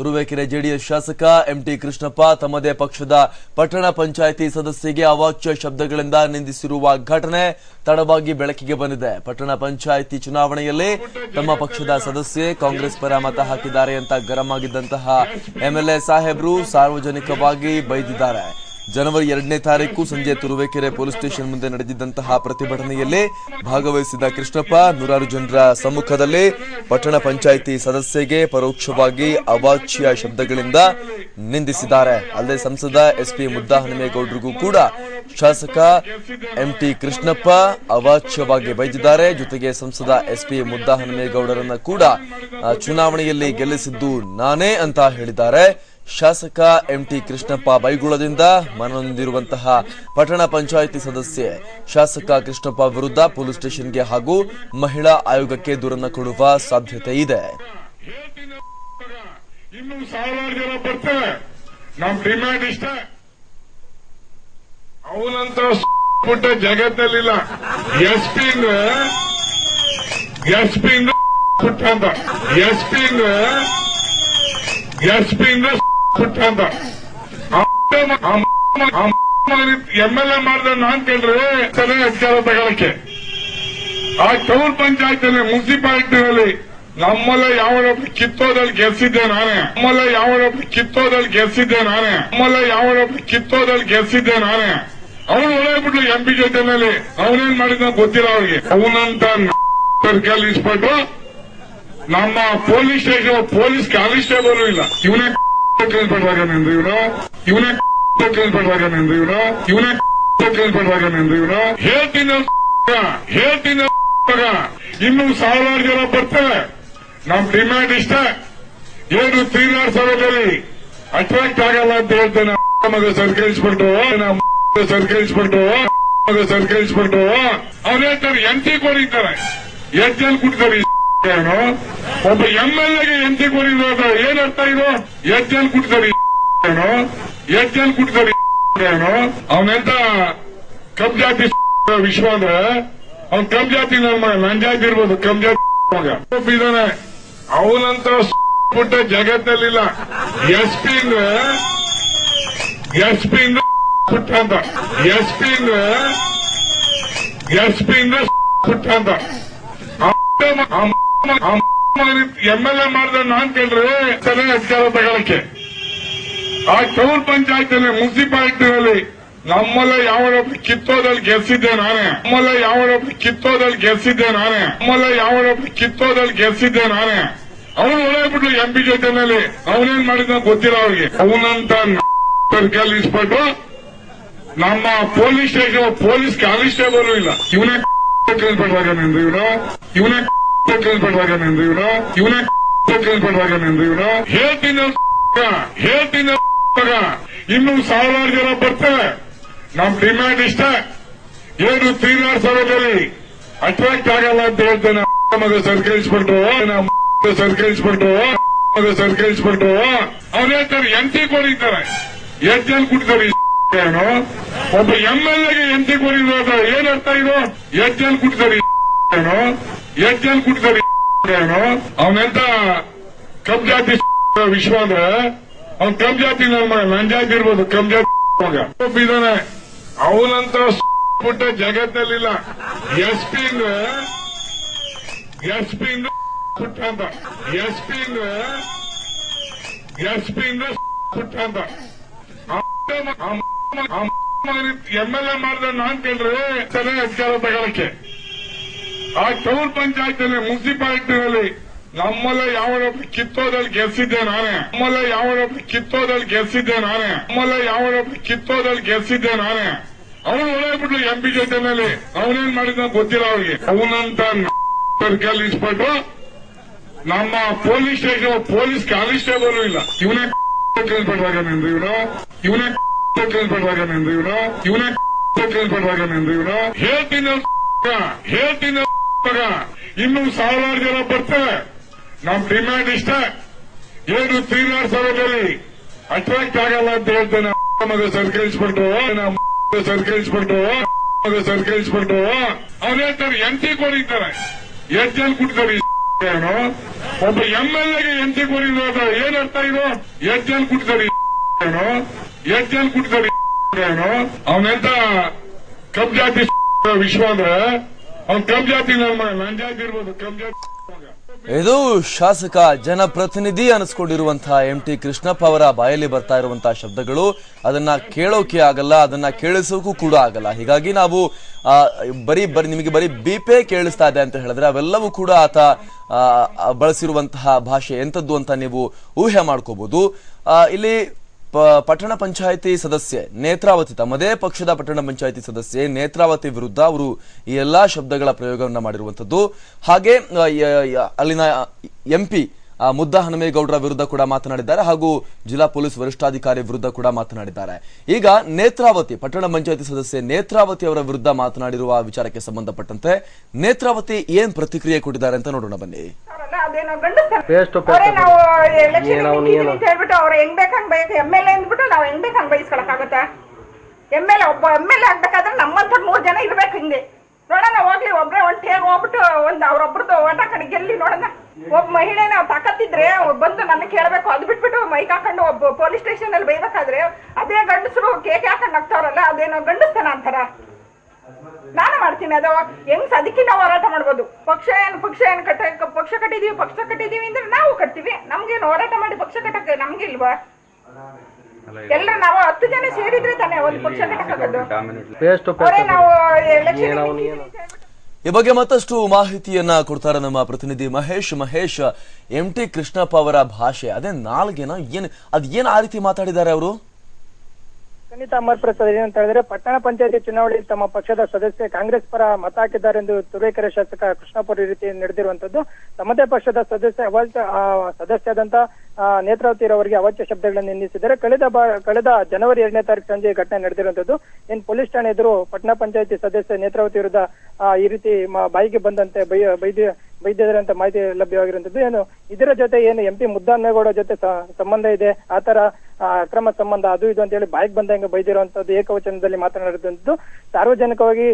Turuvekere JDS ಶಾಸಕ ಎಂಟಿ ಕೃಷ್ಣಪ್ಪ ತಮ್ಮದೇ ಪಕ್ಷದ ಪಟ್ಟಣ ಪಂಚಾಯಿತಿ ಸದಸ್ಯಗೆ ಅವಾಚ್ಯ ಶಬ್ದಗಳಿಂದ ನಿಂದಿಸಿರುವ ಘಟನೆ ತಡವಾಗಿ ಬೆಳಕಿಗೆ ಬಂದಿದೆ. ಪಟ್ಟಣ ಪಂಚಾಯಿತಿ ಚುನಾವಣೆಯಲ್ಲಿ ತಮ್ಮ ಪಕ್ಷದ ಸದಸ್ಯೆ ಕಾಂಗ್ರೆಸ್ ಪರ ಮತ ಹಾಕಿದ್ದಾರೆ ಅಂತ ಗರಂ ಆಗಿದ್ದಂತಹ ಎಂಎಲ್ಎ ಸಾಹೇಬ್ರು ಸಾರ್ವಜನಿಕವಾಗಿ ಬೈದಿದ್ದಾರೆ. ಜನವರಿ ಎರಡನೇ ತಾರೀಕು ಸಂಜೆ ತುರುವೇಕೆರೆ ಪೊಲೀಸ್ ಸ್ಟೇಷನ್ ಮುಂದೆ ನಡೆದಿದ್ದಂತಹ ಪ್ರತಿಭಟನೆಯಲ್ಲಿ ಭಾಗವಹಿಸಿದ ಕೃಷ್ಣಪ್ಪ, ನೂರಾರು ಜನರ ಸಮ್ಮುಖದಲ್ಲಿ ಪಟ್ಟಣ ಪಂಚಾಯಿತಿ ಸದಸ್ಯಗೆ ಪರೋಕ್ಷವಾಗಿ ಅವಾಚ್ಯ ಶಬ್ದಗಳಿಂದ ನಿಂದಿಸಿದ್ದಾರೆ. ಅಲ್ಲದೆ ಸಂಸದ ಎಸ್ಪಿ ಮುದ್ದಹನುಮೇಗೌಡರಿಗೂ ಕೂಡ ಶಾಸಕ ಎಂಟಿ ಕೃಷ್ಣಪ್ಪ ಅವಾಚ್ಯವಾಗಿ ಬೈದಿದ್ದಾರೆ. ಜೊತೆಗೆ ಸಂಸದ ಎಸ್ಪಿ ಮುದ್ದಹನುಮೇಗೌಡರನ್ನ ಕೂಡ ಚುನಾವಣೆಯಲ್ಲಿ ಗೆಲ್ಲಿಸಿದ್ದು ನಾನೇ ಅಂತ ಹೇಳಿದ್ದಾರೆ. ಶಾಸಕ ಎಂಟಿ ಕೃಷ್ಣಪ್ಪ ಬೈಗುಳದಿಂದ ಮನನೊಂದಿರುವಂತಹ ಪಟ್ಟಣ ಪಂಚಾಯಿತಿ ಸದಸ್ಯೆ ಶಾಸಕ ಕೃಷ್ಣಪ್ಪ ವಿರುದ್ಧ ಪೊಲೀಸ್ ಸ್ಟೇಷನ್ಗೆ ಹಾಗೂ ಮಹಿಳಾ ಆಯೋಗಕ್ಕೆ ದೂರನ್ನು ಕೊಡುವ ಸಾಧ್ಯತೆ ಇದೆ. ಜಗತ್ತಲ್ಲಿಲ್ಲ ಎಸ್ ಪಿ ಎಸ್ ಪಿ ಅಂತ ಎಂ ಎಲ್ ಮಾಡಿದ ನಾನ್ ಕೇಳ್ರೆ ತಲೆ ಅಧಿಕಾರ ತಗೊಳಕ್ಕೆ ಆ ಟೌನ್ ಪಂಚಾಯತ್ ಮುನ್ಸಿಪಾಲಿಟಿನಲ್ಲಿ ನಮ್ಮಲ್ಲ ಯಾವ ಕಿತ್ತೋದಲ್ಲಿ ಗೆಲ್ಸಿದ್ದೆ ನಾನೇ. ನಮ್ಮಲ್ಲ ಯಾವ ಕಿತ್ತೋದಲ್ಲಿ ಗೆಲ್ಸಿದ್ದೆ ನಾನೇ. ನಮ್ಮಲ್ಲ ಯಾವ ಕಿತ್ತೋದಲ್ಲಿ ಗೆಲ್ಸಿದ್ದೆ ನಾನೇ. ಅವನು ಒಳಗ್ಬಿಟ್ಲು ಎಂ ಪಿ ಜೊತೆನಲ್ಲಿ. ಅವನೇನ್ ಮಾಡಿದ ಗೊತ್ತಿಲ್ಲ ಅವ್ರಿಗೆ ಅವನಂತ ಸರ್ಕಲ್ ನಮ್ಮ ಪೊಲೀಸ್ ಸ್ಟೇಷನ್ ಪೊಲೀಸ್ ಕಾನ್ಸ್ಟೇಬಲ್ ಇಲ್ಲ. ಇವನೇ ಕೇಳ್ಪಡ್ವಾಗನೆಂದು ಇವನು. ಇನ್ನು ಸಾವಿರಾರು ಜನ ಬರ್ತೇವೆ. ನಮ್ ಡಿಮ್ಯಾಂಡ್ ಇಷ್ಟ. ಏನು ತೀರ್ಮಾನ ಸಭೆಯಲ್ಲಿ ಅಟ್ರಾಕ್ಟ್ ಆಗಲ್ಲ ಅಂತ ಹೇಳ್ತೇನೆ. ಮಗ ಸರ್ಕರಿಸ್ಬಿಟ್ಟು ನಮ್ಮ ಸರ್ಕರಿಸ್ಬಿಟ್ಟು ಮಗ ಸರ್ಕರಿಸ್ಬಿಟ್ಟು ಅವ್ರು ಹೇಳ್ತಾರೆ, ಎಂಟಿ ಕೊಡಿತಾರೆ ಎಂಟಿಯಲ್ಲಿ ಕುಡಿತಾರೆ ಒಬ್ಬ ಎಂ ಎಲ್ ಎಗೆ ಎಂಟಿ ಕೊಡಿದ್ರೆ ಏನ್ ಅರ್ಥ ಇದು ಎಚ್ಎಲ್ ಜನ ಎಚ್ಎಲ್ ಕುಡ್ತಾರೆ ಅವನೆಂತ ಕಬ್ ಜಾತಿ ವಿಶ್ವ ಅಂದ್ರೆ? ಅವ್ನ್ ಕಬ್ ಜಾತಿ ನನ್ನ ಇರ್ಬೋದು ಕಬ್ ಜಾತಿ ಇದಾನೆ ಅವನಂತ ಪುಟ್ಟ ಜಗತ್ತಲ್ಲಿಲ್ಲ ಎಸ್ ಪಿ ಅಂದ್ರೆ? ಎಸ್ ಪಿ ಅಂದ್ರೆ ಪುಟ್ಟ ಅಂತ. ಎಸ್ ಪಿ ಅಂದ್ರೆ? ಎಸ್ ಪಿ ಅಂದ್ರೆ ಪುಟ್ಟ ಅಂತ. ಎಂ ಎಲ್ ಎ ಮಾಡಿದ ನಾನ್ ಕೇಳ್ರೆ ಅಧಿಕಾರ ತಗೊಳಕ್ಕೆ ಆ ಟೌನ್ ಪಂಚಾಯತ್ ಮುನ್ಸಿಪಾಲಿಟಿನಲ್ಲಿ ನಮ್ಮಲ್ಲ ಯಾವ ಕಿತ್ತೋದಲ್ಲಿ ಗೆಲ್ಸಿದ್ದೆ ನಾನೇ. ನಮ್ಮಲ್ಲ ಯಾವ ಕಿತ್ತೋದಲ್ಲಿ ಗೆಲ್ಸಿದ್ದೆ ನಾನೇ. ನಮ್ಮಲ್ಲ ಯಾವ ಕಿತ್ತೋದಲ್ಲಿ ಗೆಲ್ಸಿದ್ದೆ ನಾನೇ. ಅವನು ಒಳಗ್ಬಿಟ್ಲು ಎಂ ಪಿ ಜೊತೆನಲ್ಲಿ ಅವನೇನ್ ಮಾಡಿದ ಗೊತ್ತಿಲ್ಲ ಅವ್ರಿಗೆ ಅವನಂತ ಸರ್ಕಲ್ ಇಸ್ಬಿಟ್ಟು ನಮ್ಮ ಪೊಲೀಸ್ ಸ್ಟೇಷನ್, ಪೊಲೀಸ್ ಕಾನ್ಸ್ಟೇಬಲ್ ಇಲ್ಲ. ಇವನೇ ಇವನೇ? ಇವನು ಇನ್ನು ಸಾವಿರಾರು ಜನ ಬರ್ತಾರೆ. ನಮ್ ಡಿಮ್ಯಾಂಡ್ ಇಷ್ಟ. ಏನು ತೀರ್ಮಾನ ಸಭೆಯಲ್ಲಿ ಅಟ್ರಾಕ್ಟ್ ಆಗಲ್ಲ ಅಂತ ಹೇಳ್ತೇನೆ. ಮಗ ಸರ್ಕರಿಸ್ಬಿಟ್ಟು ಸರ್ಕರಿಸ್ಬಿಟ್ಟು ಮಗ ಸರ್ಕರಿಸ್ಬಿಟ್ಟು ಅವ್ರು ಹೇಳ್ತಾರೆ ಎಂಟಿ ಕೊಡಿದ್ದಾರೆ. ಎಷ್ಟು ಜನ ಕುಡ್ತಾರೆ ಏನು. ಒಬ್ಬ ಎಂ ಎಲ್ ಎಗೆ ಎಂಟಿ ಕೊಡಿದ್ರೆ ಏನ್ ಅರ್ಥ ಇದು? ಎಷ್ಟು ಜನ ಕುಡ್ತಾರೆ ಏನು. ಎಷ್ಟು ಕುಟ್ಕೊಂಡು ಅವನೆಂತ ಕಬ್ ಜಾತಿ ವಿಶ್ವ ಅಂದ್ರೆ ಅವ್ನ್ ಕಬ್ ಜಾತಿ ನನ್ನ ನನ್ ಜಾತಿ ಇರ್ಬೋದು ಕಬ್ ಜಾತಿ ಇದಾನೆ ಅವನಂತ ಪುಟ್ಟ ಜಗತ್ತಲ್ಲಿಲ್ಲ ಎಸ್ ಪಿ ಅಂದ್ರೆ ಎಸ್ ಪಿ ಅಂದ್ರೆ ಪುಟ್ಟ ಅಂತ ಎಸ್ ಪಿ ಅಂದ್ರೆ ಎಸ್ ಪಿ ಅಂದ್ರೆ ಪುಟ್ಟ ಅಂತ ಎಂ ಎಲ್ ಎ ಮಾಡಿದ ನಾನ್ ಕೇಳ್ರಿ ಸರಿ ಅಧಿಕಾರ ತಗೊಳಕ್ಕೆ ಆ ಟೌನ್ ಪಂಚಾಯತ್ ಮುನ್ಸಿಪಾಲಿಟಿನಲ್ಲಿ ನಮ್ಮಲ್ಲ ಯಾವನೊಬ್ರು ಕಿತ್ತೋದಲ್ಲಿ ಗೆಲ್ಸಿದ್ದೆ ನಾನೇ. ನಮ್ಮಲ್ಲ ಯಾವನೊಬ್ರು ಕಿತ್ತೋದಲ್ಲಿ ಗೆಲ್ಸಿದ್ದೆ ನಾನೇ. ನಮ್ಮಲ್ಲ ಯಾವನೊಬ್ರು ಕಿತ್ತೋದಲ್ಲಿ ಗೆಲ್ಸಿದ್ದೆ ನಾನೇ. ಅವನು ಒಳಗ್ಬಿಟ್ಲು ಎಂ ಪಿ ಜೊತೆನಲ್ಲಿ ಅವನೇನ್ ಮಾಡಿದ ಗೊತ್ತಿಲ್ಲ ಅವ್ರಿಗೆ ಅವನಂತ ಇಸ್ಬಿಟ್ಟು ನಮ್ಮ ಪೊಲೀಸ್ ಸ್ಟೇಷನ್ ಪೊಲೀಸ್ ಕಾನ್ಸ್ಟೇಬಲ್ ಇಲ್ಲ. ಇವನೇ ಕೇಳ್ಪಡ್ವಾಗನೆಂದು ಇವನು ಇವನೇ ಕೇಳ್ಪಡ್ವಾಗನೆಂದು ಇವನು ಇವನೇ ಕೇಳ್ಪಡ್ವಾಗನೆಂದು ಇವನು ಹೇಳ್ತೀನಿ ಹೇಳ್ತೀನಿ. ಇನ್ನು ಸಾವಿರಾರು ಜನ ಬರ್ತಾರೆ. ನಮ್ ಡಿಮ್ಯಾಂಡ್ ಇಷ್ಟ. ಏನು ತ್ರೀನಾರ್ ಸಭೆಯಲ್ಲಿ ಅಟ್ರಾಕ್ಟ್ ಆಗಲ್ಲ ಅಂತ ಹೇಳ್ತೇನೆ. ಮಗ ನಮ್ಮ ಸರ್ಕರಿಸ್ಬಿಟ್ಟು ಮಗ ಸರ್ಕರಿಸ್ಬಿಟ್ಟು ಅವ್ರು ಹೇಳ್ತಾರೆ ಎಂಟಿ ಕೋರಿದ್ದಾರೆ ಎಷ್ಟು ಜನ ಕುಡ್ತಾರೆ ಒಬ್ಬ ಎಂ ಎಲ್ ಎಗೆ ಎಂಟಿ ಕೊರಿರೋದು ಏನ್ ಅರ್ಥ ಇದು? ಎಷ್ಟ್ ಜನ ಕುಟ್ತಾರೆ ಏನು. ಎಷ್ಟ್ ಜನ ಕುಟ್ತಾರೆ ಏನು. ಅವನೆಂತ ಕಬ್ ಜಾತಿ ವಿಶ್ವ ಅಂದ್ರೆ ಇದು ಶಾಸಕ ಜನಪ್ರತಿನಿಧಿ ಅನಿಸ್ಕೊಂಡಿರುವಂತಹ ಎಂ ಟಿ ಕೃಷ್ಣಪ್ಪ ಅವರ ಬಾಯಲ್ಲಿ ಬರ್ತಾ ಇರುವಂತಹ ಶಬ್ದಗಳು. ಅದನ್ನ ಕೇಳೋಕೆ ಆಗಲ್ಲ, ಅದನ್ನ ಕೇಳಿಸೋಕು ಕೂಡ ಆಗಲ್ಲ. ಹೀಗಾಗಿ ನಾವು ಬರೀ ಬರೀ, ನಿಮಗೆ ಬರೀ ಬೀಪೇ ಕೇಳಿಸ್ತಾ ಇದೆ ಅಂತ ಹೇಳಿದ್ರೆ ಅವೆಲ್ಲವೂ ಕೂಡ ಆತ ಬಳಸಿರುವಂತಹ ಭಾಷೆ ಎಂಥದ್ದು ಅಂತ ನೀವು ಊಹೆ ಮಾಡ್ಕೋಬಹುದು ಇಲ್ಲಿ ಪಟ್ಟಣ ಪಂಚಾಯಿತಿ ಸದಸ್ಯೆ ನೇತ್ರಾವತಿ, ತಮ್ಮದೇ ಪಕ್ಷದ ಪಟ್ಟಣ ಪಂಚಾಯಿತಿ ಸದಸ್ಯೆ ನೇತ್ರಾವತಿ ವಿರುದ್ಧ ಅವರು ಈ ಎಲ್ಲಾ ಶಬ್ದಗಳ ಪ್ರಯೋಗವನ್ನು ಮಾಡಿರುವಂತದ್ದು ಹಾಗೆ ಅಲ್ಲಿನ ಎಂಪಿ ಮುದ್ದ ಹನುಮೇಗೌಡರ ವಿರುದ್ಧ ಕೂಡ ಮಾತನಾಡಿದ್ದಾರೆ ಹಾಗೂ ಜಿಲ್ಲಾ ಪೊಲೀಸ್ ವರಿಷ್ಠಾಧಿಕಾರಿ ವಿರುದ್ಧ ಕೂಡ ಮಾತನಾಡಿದ್ದಾರೆ. ಈಗ ನೇತ್ರಾವತಿ ಪಟ್ಟಣ ಪಂಚಾಯತಿ ಸದಸ್ಯೆ ನೇತ್ರಾವತಿ ಅವರ ವಿರುದ್ಧ ಮಾತನಾಡಿರುವ ವಿಚಾರಕ್ಕೆ ಸಂಬಂಧಪಟ್ಟಂತೆ ನೇತ್ರಾವತಿ ಏನ್ ಪ್ರತಿಕ್ರಿಯೆ ಕೊಟ್ಟಿದ್ದಾರೆ ಅಂತ ನೋಡೋಣ ಬನ್ನಿ. ಎಂ ಎಲ್ ಎ ಒಬ್ಬ ಎಂ ಎಲ್ ಎ ಆಗ್ಬೇಕಾದ್ರೆ ನಮ್ಮಂತ ಮೂರ್ ಜನ ಇರ್ಬೇಕು ಹಿಂದೆ. ನೋಡೋಣ ಹೋಗ್ಲಿ ಒಬ್ರೇ ಒಂದ್ ಟೇಗ್ ಹೋಗ್ಬಿಟ್ಟು ಒಂದ್ ಅವ್ರೊಬ್ರದ್ದು ಓಟ ಕಡೆ ಗೆಲ್ಲಿ ನೋಡೋಣ. ಒಬ್ಬ ಮಹಿಳೆ ನಾವು ತಾಕತ್ತಿದ್ರೆ ಬಂದು ನನ್ನ ಕೇಳಬೇಕು. ಅದು ಬಿಟ್ಬಿಟ್ಟು ಮೈಕ್ ಹಾಕೊಂಡು ಒಬ್ಬ ಪೊಲೀಸ್ ಸ್ಟೇಷನ್ ಅಲ್ಲಿ ಬೈಬೇಕಾದ್ರೆ ಅದೇ ಗಂಡಸರು ಕೇಕ್ ಹಾಕೊಂಡು ಹಾಕ್ತಾವ್ರಲ್ಲ ಅದೇನೋ ಗಂಡಸ್ತನ ಅಂತಾರ. ನಾನು ಮಾಡ್ತೀನಿ ಅದು ಹೆಂಗ್ ಅದಕ್ಕೆ ನಾವು ಹೋರಾಟ ಮಾಡ್ಬೋದು. ಪಕ್ಷ ಏನು ಪಕ್ಷ ಏನು ಕಟ್ಟ ಪಕ್ಷ ಕಟ್ಟಿದೀವಿ ಪಕ್ಷ ಕಟ್ಟಿದೀವಿ ಅಂದ್ರೆ ನಾವು ಕಟ್ತೀವಿ. ನಮ್ಗೇನು ಹೋರಾಟ ಮಾಡಿ ಪಕ್ಷ ಕಟ್ಟಕ್ಕೆ ನಮ್ಗೆ ಇಲ್ವಾ ಎಲ್ಲ ನಾವು ಹತ್ತು ಜನ ಸೇರಿದ್ರೆ ತಾನೇ ಒಂದು ಪಕ್ಷ ಕಟ್ಟಕ್ಕಾಗದು ನಾವು ಎಲೆಕ್ಷನ್. ಈ ಬಗ್ಗೆ ಮತ್ತಷ್ಟು ಮಾಹಿತಿಯನ್ನ ಕೊಡ್ತಾರೆ ನಮ್ಮ ಪ್ರತಿನಿಧಿ ಮಹೇಶ್. ಮಹೇಶ್ ಎಂ ಟಿ ಕೃಷ್ಣಪ್ಪ ಅವರ ಭಾಷೆ, ಅದೇ ನಾಲ್ಗೆನ? ಏನ್, ಅದ್ ಏನ್ ಆ ರೀತಿ ಮಾತಾಡಿದ್ದಾರೆ ಅವರು? ಖಂಡಿತ ಅಮರ್ ಪ್ರಸಾದ್ ಏನಂತ ಹೇಳಿದ್ರೆ ಪಟ್ಟಣ ಪಂಚಾಯತಿ ಚುನಾವಣೆಯಲ್ಲಿ ತಮ್ಮ ಪಕ್ಷದ ಸದಸ್ಯ ಕಾಂಗ್ರೆಸ್ ಪರ ಮತ ಹಾಕಿದ್ದಾರೆ ಎಂದು ತುರುವೇಕೆರೆ ಶಾಸಕ ಕೃಷ್ಣಪುರ ರೀತಿ ನಡೆದಿರುವಂತದ್ದು. ತಮ್ಮದೇ ಪಕ್ಷದ ಸದಸ್ಯ ಸದಸ್ಯದಂತ ನೇತ್ರಾವತಿರವರಿಗೆ ಅವಾಚ್ಯ ಶಬ್ದಗಳನ್ನು ನಿಂದಿಸಿದ್ದಾರೆ ಕಳೆದ ಕಳೆದ ಜನವರಿ ಎರಡನೇ ತಾರೀಕು ಸಂಜೆ ಘಟನೆ ನಡೆದಿರುವಂತದ್ದು ಏನ್ ಪೊಲೀಸ್ ಠಾಣೆ ಎದುರು ಪಟ್ಟಣ ಪಂಚಾಯತಿ ಸದಸ್ಯ ನೇತ್ರಾವತಿ ವಿರುದ್ಧ ಈ ರೀತಿ ಬಾಯಿಗೆ ಬಂದಂತೆ ಬೈ ಬೈದ್ಯ ಬೈದ್ಯದಂತ ಅಂತ ಮಾಹಿತಿ ಲಭ್ಯವಾಗಿರುವಂತದ್ದು ಏನು ಇದರ ಜೊತೆ ಏನು ಎಂಪಿ ಮುದ್ದನ್ನೇಗೌಡ ಜೊತೆ ಸಂಬಂಧ ಇದೆ? ಆತರ ಅಕ್ರಮ ಸಂಬಂಧ ಅದು ಇದು ಅಂತ ಹೇಳಿ ಬಾಯಿಗೆ ಬಂದಂಗೆ ಬೈದಿರುವಂತದ್ದು ಏಕವಚನದಲ್ಲಿ ಮಾತನಾಡಿದಂತದ್ದು ಸಾರ್ವಜನಿಕವಾಗಿ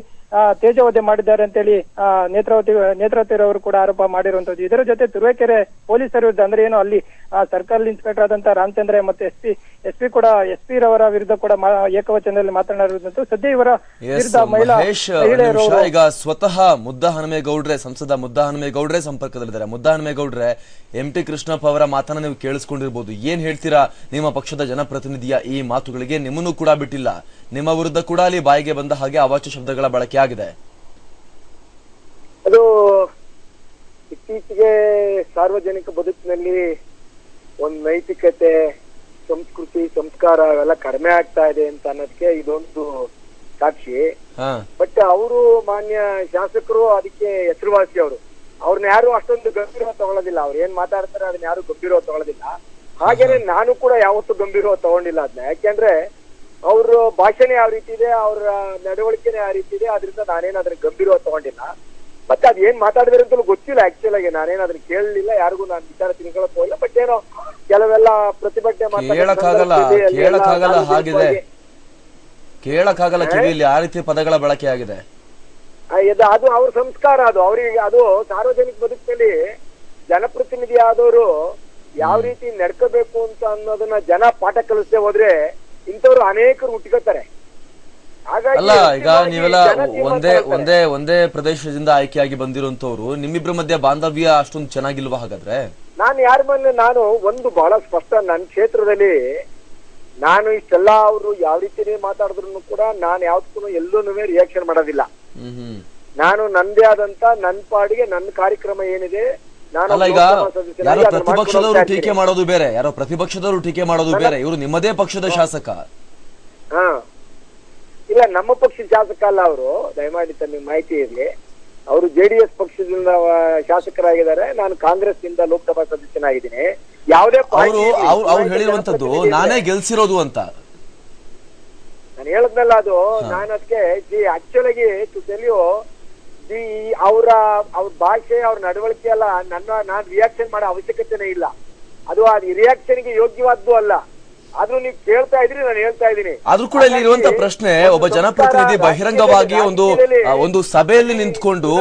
ತೇಜೋವಧೆ ಮಾಡಿದ್ದಾರೆ ಅಂತೇಳಿ ಆ, ನೇತ್ರಾವತಿ ನೇತ್ರಾವತಿರವರು ಕೂಡ ಆರೋಪ ಮಾಡಿರುವಂತದ್ದು ಇದರ ಜೊತೆ ತುರುವೇಕೆರೆ ಪೊಲೀಸರ ವಿರುದ್ಧ ಅಂದ್ರೆ ಏನು ಅಲ್ಲಿ ಸರ್ಕಲ್ ಇನ್ಸ್ಪೆಕ್ಟರ್ ಆದಂತ ರಾಮಚಂದ್ರ ಮತ್ತೆ ಎಸ್ ಪಿ ಎಸ್ ಪಿ ಕೂಡ ಎಸ್ ಪಿ ರವರ ವಿರುದ್ಧ ಕೂಡ ಮಾ- ಏಕವಚನದಲ್ಲಿ ಮಾತನಾಡಿರುವಂತದ್ದು ಸದ್ಯ ಇವರ ವಿರುದ್ಧ ಮಹಿಳಾ ಈಗ ಸ್ವತಃ ಮುದ್ದ ಹನುಮೇಗೌಡ್ರೆ ಸಂಸದ ಮುದ್ದ ಹನುಮೇಗೌಡ್ರೆ ಸಂಪರ್ಕದಲ್ಲಿದ್ದಾರೆ. ಮುದ್ದ ಹನುಮೇಗೌಡ್ರೆ ಎಂ ಟಿ ಕೃಷ್ಣಪ್ಪ ಅವರ ಮಾತನ್ನ ನೀವು ಕೇಳಿಸ್ಕೊಂಡಿರ್ಬೋದು. ಏನ್ ಹೇಳ್ತೀರಾ ನಿಮ್ಮ ಪಕ್ಷದ ಜನಪ್ರತಿನಿಧಿಯ ಈ ಮಾತುಗಳಿಗೆ? ನಿಮ್ಮನ್ನು ಕೂಡ ಬಿಟ್ಟಿಲ್ಲ. ನಿಮ್ಮ ವಿರುದ್ಧ ಕೂಡ ಅಲ್ಲಿ ಬಾಯಿಗೆ ಬಂದ ಹಾಗೆ ಅವಾಚ್ಯ ಶಬ್ದಗಳ ಬಳಕೆ ಆಗಿದೆ. ಅದು ಇತ್ತೀಚೆಗೆ ಸಾರ್ವಜನಿಕ ಬದುಕಿನಲ್ಲಿ ಒಂದು ನೈತಿಕತೆ ಸಂಸ್ಕೃತಿ ಸಂಸ್ಕಾರ ಅವೆಲ್ಲ ಕಡಿಮೆ ಆಗ್ತಾ ಇದೆ ಅಂತ ಅನ್ನೋದಕ್ಕೆ ಇದೊಂದು ಸಾಕ್ಷಿ. ಬಟ್ ಅವರು ಮಾನ್ಯ ಶಾಸಕರು ಅದಕ್ಕೆ ಹೆಸರುವಾಸಿ ಅವರು. ಅವ್ರನ್ನ ಯಾರು ಅಷ್ಟೊಂದು ಗಂಭೀರವಾಗಿ ತಗೊಳ್ಳೋದಿಲ್ಲ ಅವ್ರು ಏನ್ ಮಾತಾಡ್ತಾರೆ ಅದನ್ನ ಯಾರು ಗಂಭೀರವಾಗಿ ತಗೊಳ್ಳೋದಿಲ್ಲ ಹಾಗೇನೆ ನಾನು ಕೂಡ ಯಾವತ್ತೂ ಗಂಭೀರವಾಗಿ ತಗೊಂಡಿಲ್ಲ ಅದನ್ನ ಯಾಕೆಂದ್ರೆ ಅವ್ರ ಭಾಷಣೆ ಯಾವ ರೀತಿ ಇದೆ ಅವ್ರ ನಡವಳಿಕೆನೆ ಯಾವ ರೀತಿ ಇದೆ ಅದರಿಂದ ನಾನೇನು ಅದನ್ನ ಗಂಭೀರವಾಗಿ ತಗೊಂಡಿಲ್ಲ. ಮತ್ತೆ ಅದ್ ಏನ್ ಮಾತಾಡಿದ್ರೆ ಅಂತಲೂ ಗೊತ್ತಿಲ್ಲ ಆಕ್ಚುಲ್ ಆಗಿ. ನಾನೇನು ಅದನ್ನ ಕೇಳಲಿಲ್ಲ ಯಾರಿಗೂ ನಾನು ವಿಚಾರ ತಿಳ್ಕೊಳಕ್ ಹೋಗಿಲ್ಲ ಬಟ್ ಏನೋ ಕೆಲವೆಲ್ಲ ಪ್ರತಿಭಟನೆ ಕೇಳಕ್ಕಾಗಲ್ಲ ಹಾಗಿದೆ. ಕೇಳಕ್ಕಾಗಲ್ಲ ಕಿವಿಯಲ್ಲಿ ಆ ರೀತಿ ಪದಗಳ ಬಳಕೆ ಆಗಿದೆ. ಅದು ಅವ್ರ ಸಂಸ್ಕಾರ ಅದು ಅವರಿಗೆ ಅದು ಸಾರ್ವಜನಿಕ ಬದುಕಿನಲ್ಲಿ ಜನಪ್ರತಿನಿಧಿ ಆದವರು ಯಾವ ರೀತಿ ನಡ್ಕೋಬೇಕು ಅಂತ ಅನ್ನೋದನ್ನ ಜನ ಪಾಠ ಕಲಿಸದೆ ಹೋದ್ರೆ ಇಂಥವ್ರು ಅನೇಕರು ಹುಟ್ಕೋತಾರೆ ಅಲ್ಲ ಈಗ ನೀವೆಲ್ಲ ಒಂದೇ ಒಂದೇ ಒಂದೇ ಪ್ರದೇಶದಿಂದ ಆಯ್ಕೆಯಾಗಿ ಬಂದಿರುವಂತವ್ರು ನಿಮ್ಮಿಬ್ಬರ ಮಧ್ಯೆ ಬಾಂಧವ್ಯ ಅಷ್ಟೊಂದು ಚೆನ್ನಾಗಿಲ್ವಾ ಹಾಗಾದ್ರೆ? ನಾನು ಯಾರ ಮೇಲೆ ನಾನು ಒಂದು ಬಹಳ ಸ್ಪಷ್ಟ ನನ್ನ ಕ್ಷೇತ್ರದಲ್ಲಿ ನಾನು ಇಷ್ಟೆಲ್ಲ ಅವರು ಯಾವ ರೀತಿನೇ ಮಾತಾಡಿದ್ರು ಕೂಡ ನಾನು ಯಾವ್ದಕ್ಕೂ ಎಲ್ಲೂ ರಿಯಾಕ್ಷನ್ ಮಾಡೋದಿಲ್ಲ. ನಾನು ನಂದೇ ಆದಂತ ನನ್ನ ಪಾಡಿಗೆ ನನ್ನ ಕಾರ್ಯಕ್ರಮ ಏನಿದೆ ನಾನು ಅಲ್ಲ ಈಗ ಯಾರೋ ಪ್ರತಿಪಕ್ಷದವರು ಟೀಕೆ ಮಾಡೋದು ಬೇರೆ ಯಾರೋ ಪ್ರತಿಪಕ್ಷದವರು ಟೀಕೆ ಮಾಡೋದು ಬೇರೆ ಇವರು ನಿಮ್ಮದೇ ಪಕ್ಷದ ಶಾಸಕ. ಇಲ್ಲ ನಮ್ಮ ಪಕ್ಷದ ಶಾಸಕ ಅಲ್ಲ ಅವರು. ದಯಮಾಡಿ ತಮಗೆ ಮಾಹಿತಿ ಇರಲಿ. ಅವರು ಜೆಡಿಎಸ್ ಪಕ್ಷದಿಂದ ಶಾಸಕರಾಗಿದ್ದಾರೆ. ನಾನು ಕಾಂಗ್ರೆಸ್ನಿಂದ ಲೋಕಸಭಾ ಸದಸ್ಯನಾಗಿದ್ದೀನಿ. ಯಾವುದೇ ಅವರು ಹೇಳಿರುವಂತದ್ದು ನಾನೇ ಗೆಲ್ಸಿರೋದು ಅಂತ. ನಾನು ಹೇಳದ್ನಲ್ಲ ಅದು. ನಾನು ಅದಕ್ಕೆ ಜಿ ಆಕ್ಚುಲ್ ಆಗಿ ಯು ಜಿ ಅವರ ಅವ್ರ ಭಾಷೆ ಅವ್ರ ನಡವಳಿಕೆ ಅಲ್ಲ ನನ್ನ ನಾನು ರಿಯಾಕ್ಷನ್ ಮಾಡೋ ಅವಶ್ಯಕತೆನೇ ಇಲ್ಲ. ಅದು ಆ ರಿಯಾಕ್ಷನ್ಗೆ ಯೋಗ್ಯವಾದ್ದು ಅಲ್ಲ. ಆದ್ರೂ ನೀವು ಕೇಳ್ತಾ ಇದ್ರಿ ನಾನು ಹೇಳ್ತಾ ಇದ್ದೀನಿ. ಆದ್ರೂ ಕೂಡ ಇಲ್ಲಿ ಇರುವಂತ ಪ್ರಶ್ನೆ ಒಬ್ಬ ಜನಪ್ರತಿನಿಧಿ ಬಹಿರಂಗವಾಗಿ ಒಂದು ಒಂದು ಸಭೆಯಲ್ಲಿ ನಿಂತ್ಕೊಂಡು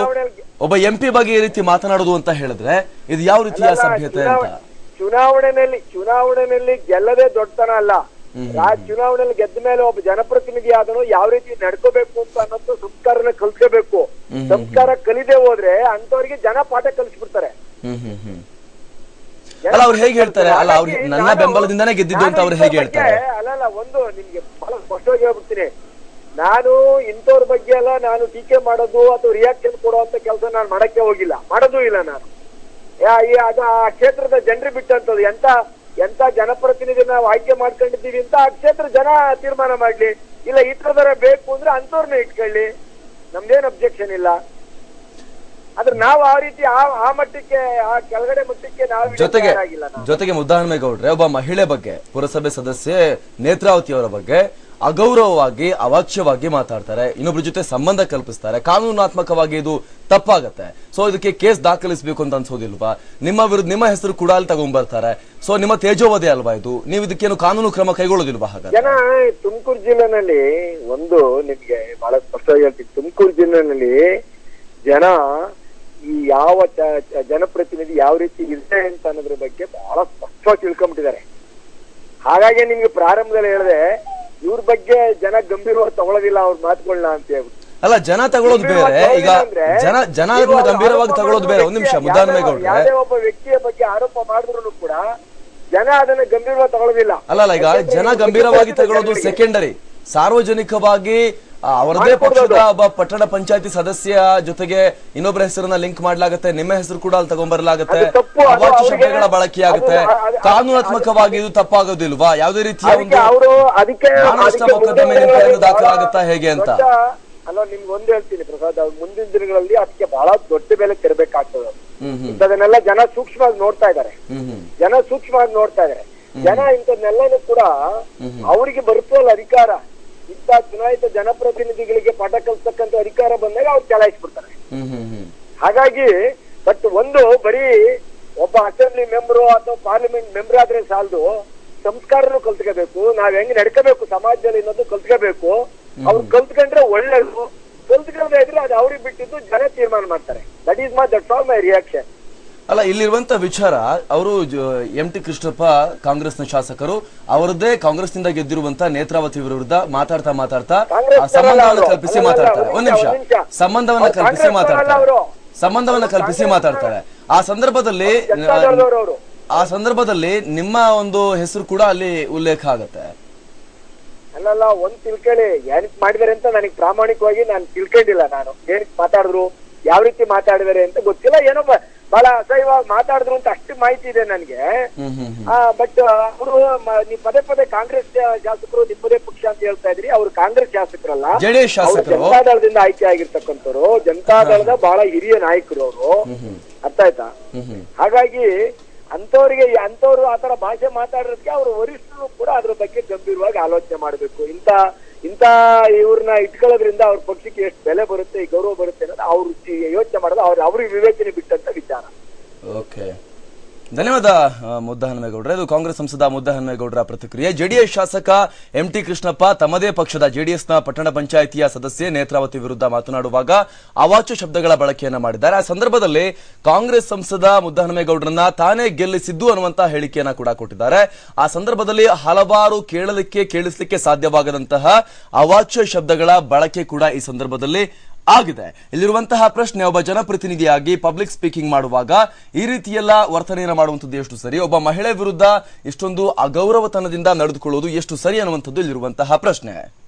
ಒಬ್ಬ ಎಂ ಪಿ ಬಗ್ಗೆ ಈ ರೀತಿ ಮಾತನಾಡುದು ಅಂತ ಹೇಳಿದ್ರೆ ಇದು ಯಾವ ರೀತಿಯ ಸಭ್ಯತೆ ಅಂತ? ಚುನಾವ- ಚುನಾವಣೆಯಲ್ಲಿ ಚುನಾವಣೆಯಲ್ಲಿ ಗೆಲ್ಲದೆ ದೊಡ್ಡತನ ಅಲ್ಲ. ಆ ಚುನಾವಣೆಯಲ್ಲಿ ಗೆದ್ದ ಮೇಲೆ ಒಬ್ಬ ಜನಪ್ರತಿನಿಧಿ ಆದನು ಯಾವ ರೀತಿ ನಡ್ಕೋಬೇಕು ಅಂತ ಅನ್ನೋದು ಸಂಸ್ಕಾರನ ಕಲ್ಸ್ಕೋಬೇಕು ಸಂಸ್ಕಾರ ಕಲಿದೆ ಹೋದ್ರೆ ಅಂತವ್ರಿಗೆ ಜನ ಪಾಠ ಕಲಿಸ್ಬಿಡ್ತಾರೆ. ಅಲ್ಲ ಅವ್ರು ಹೇಗೆ ಹೇಳ್ತಾರೆ? ಅಲ್ಲ ಅವ್ರು ನನ್ನ ನಾನು- ಬೆಂಬಲದಿಂದಾನೇ ಗೆದ್ದಿದ್ದು ಅಂತ ಅವ್ರು ಹೇಗೆ ಹೇಳ್ತಾರೆ? ಅಲ್ಲಲ್ಲ ಒಂದು ನಿಮ್ಗೆ ಬಹಳ ಸ್ಪಷ್ಟವಾಗಿ ಹೇಳ್ಬಿಡ್ತೀನಿ. ನಾನು ಇಂಥವ್ರ ಬಗ್ಗೆ ಎಲ್ಲ ನಾನು ಟೀಕೆ ಮಾಡೋದು ಅಥವಾ ರಿಯಾಕ್ಷನ್ ಕೊಡುವಂತ ಕೆಲಸ ನಾನು ಮಾಡಕ್ಕೆ ಹೋಗಿಲ್ಲ. ಮಾಡೋದು ಇಲ್ಲ ನಾನು. ಅದು ಆ ಕ್ಷೇತ್ರದ ಜನರು ಬಿಟ್ಟಂತದ್ದು ಎಂತ ಎಂತ ಜನಪ್ರತಿನಿಧಿ ನಾವು ಆಯ್ಕೆ ಮಾಡ್ಕೊಂಡಿದ್ದೀವಿ ಅಂತ ಆ ಕ್ಷೇತ್ರ ಜನ ತೀರ್ಮಾನ ಮಾಡ್ಲಿ. ಇಲ್ಲ ಈ ತರದರ ಬೇಕು ಅಂದ್ರೆ ಅಂತವ್ರನ್ನ ಇಟ್ಕೊಳ್ಳಿ. ನಮ್ದೇನ್ ಅಬ್ಜೆಕ್ಷನ್ ಇಲ್ಲ. ಆದ್ರೆ ನಾವು ಆ ರೀತಿ ಆ ಮಟ್ಟಕ್ಕೆ ಆ ಕೆಳಗಡೆ ಮಟ್ಟಕ್ಕೆ ನಾವು. ಜೊತೆಗೆ ಜೊತೆಗೆ ಮುದ್ದಾಹನುಮೇಗೌಡ್ರೆ ಒಬ್ಬ ಮಹಿಳೆ ಬಗ್ಗೆ ಪುರಸಭೆ ಸದಸ್ಯೆ ನೇತ್ರಾವತಿ ಅವರ ಬಗ್ಗೆ ಅಗೌರವವಾಗಿ ಅವಾಚ್ಯವಾಗಿ ಮಾತಾಡ್ತಾರೆ. ಇನ್ನೊಬ್ರ ಜೊತೆ ಸಂಬಂಧ ಕಲ್ಪಿಸ್ತಾರೆ. ಕಾನೂನಾತ್ಮಕವಾಗಿ ಇದು ತಪ್ಪಾಗತ್ತೆ. ಸೊ ಇದಕ್ಕೆ ಕೇಸ್ ದಾಖಲಿಸಬೇಕು ಅಂತ ಅನ್ಸೋದಿಲ್ವಾ? ನಿಮ್ಮ ವಿರುದ್ಧ ನಿಮ್ಮ ಹೆಸರು ಕೂಡ ಅಲ್ಲಿ ತಗೊಂಡ್ಬರ್ತಾರೆ. ಸೊ ನಿಮ್ಮ ತೇಜೋವಧೆ ಅಲ್ವಾ ಇದು? ನೀವು ಇದಕ್ಕೇನು ಕಾನೂನು ಕ್ರಮ ಕೈಗೊಳ್ಳೋದಿಲ್ವಾ ಹಾಗಾದ್ರೆ? ಜನ ತುಮಕೂರು ಜಿಲ್ಲೆನಲ್ಲಿ ಒಂದು ನಿಮ್ಗೆ ಬಹಳ ಸ್ಪಷ್ಟವಾಗಿ ಹೇಳ್ತೀನಿ. ತುಮಕೂರು ಜಿಲ್ಲೆನಲ್ಲಿ ಜನ ಈ ಯಾವ ಜನಪ್ರತಿನಿಧಿ ಯಾವ ರೀತಿ ಇದೆ ಅಂತ ಅನ್ನೋದ್ರ ಬಗ್ಗೆ ಬಹಳ ಸ್ಪಷ್ಟವಾಗಿ ತಿಳ್ಕೊಂಬಿಟ್ಟಿದ್ದಾರೆ ಹಾಗಾಗಿ ನಿಮ್ಗೆ ಪ್ರಾರಂಭದಲ್ಲಿ ಹೇಳಿದೆ ಇವ್ರ ಬಗ್ಗೆ ಜನ ಗಂಭೀರವಾಗಿ ತಗೊಳ್ಳೋದಿಲ್ಲ ಅವ್ರ ಮಾತುಗಳನ್ನ ಅಂತ ಹೇಳ್ಬಿಟ್ಟು. ಅಲ್ಲ ಜನ ತಗೊಳ್ಳೋದು ಬೇರೆ. ಈಗ ಜನ ಜನ ಅದನ್ನ ಗಂಭೀರವಾಗಿ ತಗೊಳ್ಳೋದು ಬೇರೆ. ಒಂದ್ ನಿಮಿಷ ಯಾವುದೇ ಒಬ್ಬ ವ್ಯಕ್ತಿಯ ಬಗ್ಗೆ ಆರೋಪ ಮಾಡಿದ್ರು ಕೂಡ ಜನ ಅದನ್ನ ಗಂಭೀರವಾಗಿ ತಗೊಳ್ಳೋದಿಲ್ಲ ಅಲ್ಲ ಅಲ್ಲ ಈಗ ಜನ ಗಂಭೀರವಾಗಿ ತಗೊಳ್ಳೋದು ಸೆಕೆಂಡರಿ ಸಾರ್ವಜನಿಕವಾಗಿ ಅವರದೇ ಪಕ್ಷದ ಒಬ್ಬ ಪಟ್ಟಣ ಪಂಚಾಯತಿ ಸದಸ್ಯ ಜೊತೆಗೆ ಇನ್ನೊಬ್ಬರ ಹೆಸರನ್ನ ಲಿಂಕ್ ಮಾಡ್ಲಾಗತ್ತೆ. ನಿಮ್ಮ ಹೆಸರು ಕೂಡ ಅಲ್ಲಿ ತಗೊಂಡ್ಬರಲಾಗುತ್ತೆ ಅವಾಚ್ಯ ಶಬ್ದಗಳ ಬಳಕೆ ಆಗುತ್ತೆ ಅದು- ಅದು- ಕಾನೂನಾತ್ಮಕವಾಗಿ ಇದು ತಪ್ಪಾಗೋದಿಲ್ವಾ? ಯಾವುದೇ ರೀತಿಯ ಒಂದು ಮಾನನಷ್ಟ ಮೊಕದ್ದಮೆ ನಿಮ್ಮ ದಾಖಲಾಗುತ್ತಾ ಹೇಗೆ ಅಂತ? ಅಲ್ಲ ನಿಮ್ಗೆ ಒಂದ್ ಹೇಳ್ತೀನಿ ಪ್ರಸಾದ್ ಅವ್ರು. ಮುಂದಿನ ದಿನಗಳಲ್ಲಿ ಅದಕ್ಕೆ ಬಹಳ ದೊಡ್ಡ ಬೆಲೆ ತೆರಬೇಕಾಗ್ತದೆ. ಇಂಥದನ್ನೆಲ್ಲ ಜನ ಸೂಕ್ಷ್ಮವಾಗಿ ನೋಡ್ತಾ ಇದ್ದಾರೆ. ಹ್ಮ್ ಜನ ಸೂಕ್ಷ್ಮವಾಗಿ ನೋಡ್ತಾ ಇದ್ದಾರೆ. ಜನ ಇಂಥದ್ನೆಲ್ಲನೂ ಕೂಡ ಅವರಿಗೆ ಬರುತ್ತಲ್ಲ ಅಧಿಕಾರ. ಇಂಥ ಚುನಾಯಿತ ಜನಪ್ರತಿನಿಧಿಗಳಿಗೆ ಪಾಠ ಕಲ್ತಕ್ಕಂತ ಅಧಿಕಾರ ಬಂದಾಗ ಅವ್ರು ಚಲಾಯಿಸ್ಬಿಡ್ತಾರೆ. ಹಾಗಾಗಿ ಬಟ್ ಒಂದು ಬರೀ ಒಬ್ಬ ಅಸೆಂಬ್ಲಿ ಮೆಂಬರು ಅಥವಾ ಪಾರ್ಲಿಮೆಂಟ್ ಮೆಂಬರ್ ಆದ್ರೆ ಸಾಲದು ಸಂಸ್ಕಾರನು ಕಲ್ತ್ಕೋಬೇಕು ನಾವ್ ಹೆಂಗ್ ನಡ್ಕೋಬೇಕು ಸಮಾಜದಲ್ಲಿ ಇನ್ನೊಂದು ಕಲ್ತ್ಕೋಬೇಕು ಅವ್ರು ಕಲ್ತ್ಕೊಂಡ್ರೆ ಒಳ್ಳೇದು ಕಲ್ತ್ಕೊಂಡ್ರೆ ಇದ್ರೆ ಅದು ಅವ್ರಿಗೆ ಬಿಟ್ಟಿದ್ದು ಜನ ತೀರ್ಮಾನ ಮಾಡ್ತಾರೆ. That is my that all my reaction ಅಲ್ಲ ಇಲ್ಲಿರುವಂತ ವಿಚಾರ ಅವರು ಎಂ ಟಿ ಕೃಷ್ಣಪ್ಪ ಕಾಂಗ್ರೆಸ್ನ ಶಾಸಕರು ಅವರದ್ದೇ ಕಾಂಗ್ರೆಸ್ನಿಂದ ಗೆದ್ದಿರುವಂತ ನೇತ್ರಾವತಿ ವಿರುದ್ಧ ಮಾತಾಡ್ತಾ ಮಾತಾಡ್ತಾ ಸಂಬಂಧವನ್ನ ಕಲ್ಪಿಸಿ ಮಾತಾಡ್ತಾರೆ. ಒಂದ್ ನಿಮಿಷ. ಸಂಬಂಧವನ್ನ ಕಲ್ಪಿಸಿ ಮಾತಾಡ್ತಾರೆ. ಸಂಬಂಧವನ್ನ ಕಲ್ಪಿಸಿ ಮಾತಾಡ್ತಾರೆ. ಆ ಸಂದರ್ಭದಲ್ಲಿ ಆ ಸಂದರ್ಭದಲ್ಲಿ ನಿಮ್ಮ ಒಂದು ಹೆಸರು ಕೂಡ ಅಲ್ಲಿ ಉಲ್ಲೇಖ ಆಗತ್ತೆ. ಅಲ್ಲಲ್ಲ ಒಂದ್ ತಿಳ್ಕೊಳ್ಳಿ ಯಾರಿಕ್ ಮಾಡಿದಾರೆ ಅಂತ ನನಗೆ ಪ್ರಾಮಾಣಿಕವಾಗಿ ನಾನು ತಿಳ್ಕೊಂಡಿಲ್ಲ ನಾನು. ಏನಕ್ ಮಾತಾಡಿದ್ರು ಯಾವ ರೀತಿ ಮಾತಾಡಿದಾರೆ ಅಂತ ಗೊತ್ತಿಲ್ಲ. ಏನೋ ಬಹಳ ಅಸಹ್ಯವಾಗಿ ಮಾತಾಡಿದ್ರು ಅಂತ ಅಷ್ಟು ಮಾಹಿತಿ ಇದೆ ನನಗೆ. ಬಟ್ ಅವರು ನೀವು ಪದೇ ಪದೇ ಕಾಂಗ್ರೆಸ್ ಶಾಸಕರು ನಿಮ್ಮದೇ ಪಕ್ಷ ಅಂತ ಹೇಳ್ತಾ ಇದ್ರಿ ಅವ್ರು ಕಾಂಗ್ರೆಸ್ ಶಾಸಕರಲ್ಲ. ಅವ್ರು. ಜನತಾದಳದಿಂದ ಆಯ್ಕೆ ಆಗಿರ್ತಕ್ಕಂಥವ್ರು ಜನತಾದಳದ ಬಹಳ ಹಿರಿಯ ನಾಯಕರು ಅವರು. ಅರ್ಥ ಆಯ್ತಾ? ಹಾಗಾಗಿ ಅಂತವರಿಗೆ ಅಂತವ್ರು ಆತರ ಭಾಷೆ ಮಾತಾಡೋದಕ್ಕೆ ಅವರು ವರಿಷ್ಠರು ಕೂಡ ಅದ್ರ ಬಗ್ಗೆ ಗಂಭೀರವಾಗಿ ಆಲೋಚನೆ ಮಾಡಬೇಕು. ಇಂತ ಇಂತ ಇವ್ರನ್ನ ಇಟ್ಕೊಳ್ಳೋದ್ರಿಂದ ಅವ್ರ ಪಕ್ಷಕ್ಕೆ ಎಷ್ಟು ಬೆಲೆ ಬರುತ್ತೆ, ಗೌರವ ಬರುತ್ತೆ ಅನ್ನೋದು ಅವ್ರು ಯೋಚನೆ ಮಾಡೋದು, ಅವ್ರ ಅವ್ರಿಗೆ ವಿವೇಚನೆ ಬಿಟ್ಟಂತ ವಿಚಾರ. ಓಕೆ ಧನ್ಯವಾದ ಮುದ್ದ ಮುದ್ದಹನುಮೇಗೌಡ್ರೆ. ಇದು ಕಾಂಗ್ರೆಸ್ ಸಂಸದ ಮುದ್ದಹನುಮೇಗೌಡರ ಪ್ರತಿಕ್ರಿಯೆ. ಜೆಡಿಎಸ್ ಶಾಸಕ ಎಂ ಟಿ ಕೃಷ್ಣಪ್ಪ ತಮ್ಮದೇ ಪಕ್ಷದ ಜೆಡಿಎಸ್ನ ಪಟ್ಟಣ ಪಂಚಾಯಿತಿಯ ಸದಸ್ಯೆ ನೇತ್ರಾವತಿ ವಿರುದ್ಧ ಮಾತನಾಡುವಾಗ ಅವಾಚ್ಯ ಶಬ್ದಗಳ ಬಳಕೆಯನ್ನು ಮಾಡಿದ್ದಾರೆ. ಆ ಸಂದರ್ಭದಲ್ಲಿ ಕಾಂಗ್ರೆಸ್ ಸಂಸದ ಮುದ್ದಹನುಮೇಗೌಡರನ್ನ ತಾನೇ ಗೆಲ್ಲಿಸಿದ್ದು ಅನ್ನುವಂತಹ ಹೇಳಿಕೆಯನ್ನ ಕೂಡ ಕೊಟ್ಟಿದ್ದಾರೆ. ಆ ಸಂದರ್ಭದಲ್ಲಿ ಹಲವಾರು ಕೇಳಲಿಕ್ಕೆ, ಕೇಳಿಸಲಿಕ್ಕೆ ಸಾಧ್ಯವಾಗದಂತಹ ಅವಾಚ್ಯ ಶಬ್ದಗಳ ಬಳಕೆ ಕೂಡ ಈ ಸಂದರ್ಭದಲ್ಲಿ ಆಗಿದೆ. ಇಲ್ಲಿರುವಂತಹ ಪ್ರಶ್ನೆ, ಒಬ್ಬ ಜನಪ್ರತಿನಿಧಿಯಾಗಿ ಪಬ್ಲಿಕ್ ಸ್ಪೀಕಿಂಗ್ ಮಾಡುವಾಗ ಈ ರೀತಿಯೆಲ್ಲ ವರ್ತನೆಯನ್ನು ಮಾಡುವಂಥದ್ದು ಎಷ್ಟು ಸರಿ? ಒಬ್ಬ ಮಹಿಳೆ ವಿರುದ್ಧ ಇಷ್ಟೊಂದು ಅಗೌರವತನದಿಂದ ನಡೆದುಕೊಳ್ಳುವುದು ಎಷ್ಟು ಸರಿ ಅನ್ನುವಂಥದ್ದು ಇಲ್ಲಿರುವಂತಹ ಪ್ರಶ್ನೆ.